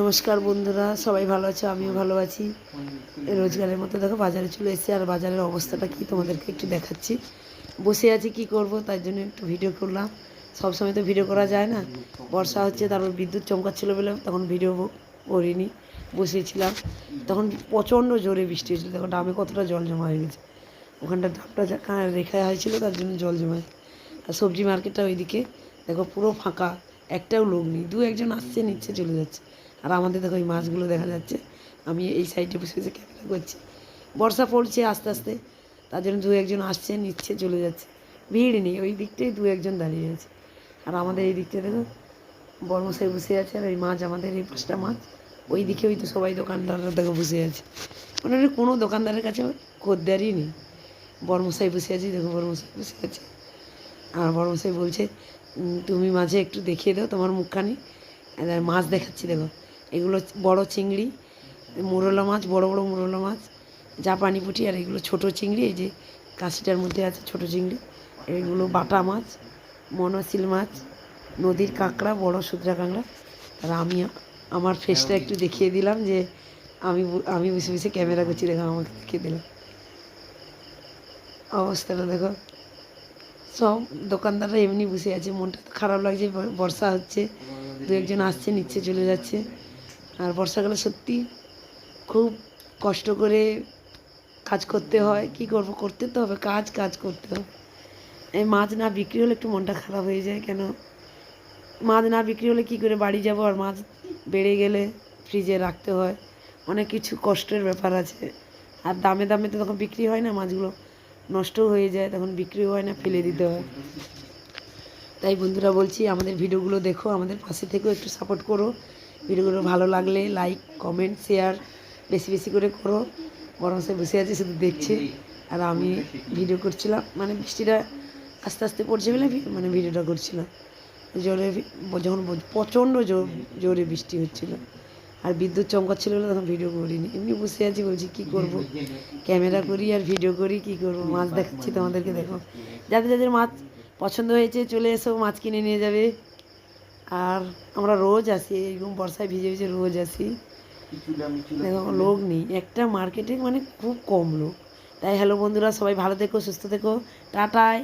নমস্কার বন্ধুরা, সবাই ভালো আছে? আমিও ভালো আছি। রোজগারের মতো দেখো, বাজারে চলে এসেছি, আর বাজারের অবস্থাটা কি তোমাদেরকে একটু দেখাচ্ছি। বসে আছি, কি করব তার জন্য একটু ভিডিও করলাম। সব সময় তো ভিডিও করা যায় না। বর্ষা হচ্ছে, তারপর বিদ্যুৎ চমকাচ্ছিল বলে তখন ভিডিও করিনি, বসেছিলাম। তখন প্রচণ্ড জোরে বৃষ্টি হয়েছিল, দেখো ডামে কতটা জল জমা হয়ে গেছে। ওখানটা ডাবটা রেখা হয়েছিল, তার জন্য জল জমা আর সবজি মার্কেটটা ওইদিকে, দেখো পুরো ফাঁকা। একটাও লোক নেই, দু একজন আসছে, নিচ্ছে, চলে যাচ্ছে। আর আমাদের দেখো এই মাছগুলো দেখা যাচ্ছে, আমি এই সাইডে বসে বসে ক্যামেরা করছি। বর্ষা পড়ছে আস্তে আস্তে, তার জন্য দু একজন আসছে, নিচ্ছে, চলে যাচ্ছে। ভিড় নেই, ওই দিকটাই দু একজন দাঁড়িয়ে আছে। আর আমাদের এই দিকটা দেখো, বর্মশাই বসে আছে, আর এই মাছ, আমাদের এই পাঁচটা মাছ, ওই দিকে ওই তো সবাই দোকানদাররা দেখো বসে আছে। মানে কোনো দোকানদারের কাছে খদ্দারই নেই। বর্মশাই বসে আছে, দেখো বর্মশাই বসে আছে। আর বর্মশাই বলছে তুমি মাঝে একটু দেখিয়ে দাও তোমার মুখখানি। মাছ দেখাচ্ছি, দেখো। এগুলো বড় চিংড়ি, মুরলা মাছ, বড় বড় মুরলা মাছ, জাপানি পুঁটি, আর এগুলো ছোট চিংড়ি, এই যে কাশিটার মধ্যে আছে ছোট চিংড়ি। এগুলো বাটা মাছ, মনসিল মাছ, নদীর কাঁকড়া, বড় সুদ্রা কাঁকড়া। আর আমি আমার ফেসটা একটু দেখিয়ে দিলাম যে আমি আমি বসে বসে ক্যামেরা করছি, দেখো আমাকে দেখিয়ে দিলাম। অবস্থাটা দেখো। সব দোকানদাররা এমনি বসে আছে, মনটা তো খারাপ লাগছে বর্ষা হচ্ছে দু একজন আসছে, নিচ্ছে, চলে যাচ্ছে। আর বর্ষাকালে সত্যি খুব কষ্ট করে কাজ করতে হয়। কি করব? করতে তো হবে, কাজ কাজ করতে হবে। এই মাছ না বিক্রি হলে একটু মনটা খারাপ হয়ে যায় কেন? মাছ না বিক্রি হলে কি করে বাড়ি যাব? আর মাছ বেড়ে গেলে ফ্রিজে রাখতে হয়। অনেক কিছু কষ্টের ব্যাপার আছে। আর দামে দামে তো তখন বিক্রি হয় না মাছগুলো। নষ্টও হয়ে যায়, তখন বিক্রি হয় না, ফেলে দিতে হয়। তাই বন্ধুরা বলছি, আমাদের ভিডিওগুলো দেখো, আমাদের পাশে থেকেও একটু সাপোর্ট করো। ভিডিওগুলো ভালো লাগলে লাইক কমেন্ট শেয়ার বেশি বেশি করে করো। সে বসে আছে, শুধু দেখছে। আর আমি ভিডিও করছিলাম মানে বৃষ্টিটা আস্তে আস্তে পড়ছে বলে মানে ভিডিওটা করছিলাম। জোরে যখন প্রচণ্ড জোরে বৃষ্টি হচ্ছিল। আর বিদ্যুৎ চমকাচ্ছিল বলে তখন ভিডিও করিনি। এমনি বসে আছি, বলছি, কি করব? ক্যামেরা করি আর ভিডিও করি, কি করব? মাছ দেখাচ্ছি তোমাদেরকে, দেখো। যাদের যাদের মাছ পছন্দ হয়েছে, চলে এসো, মাছ কিনে নিয়ে যাবে। আর আমরা রোজ আসি, এরকম বর্ষায় ভিজে ভিজে রোজ আসি। দেখো, লোক নেই। একটা মার্কেটে মানে খুব কম লোক। তাই হ্যালো বন্ধুরা, সবাই ভালো থেকো, সুস্থ থেকো। টাটা।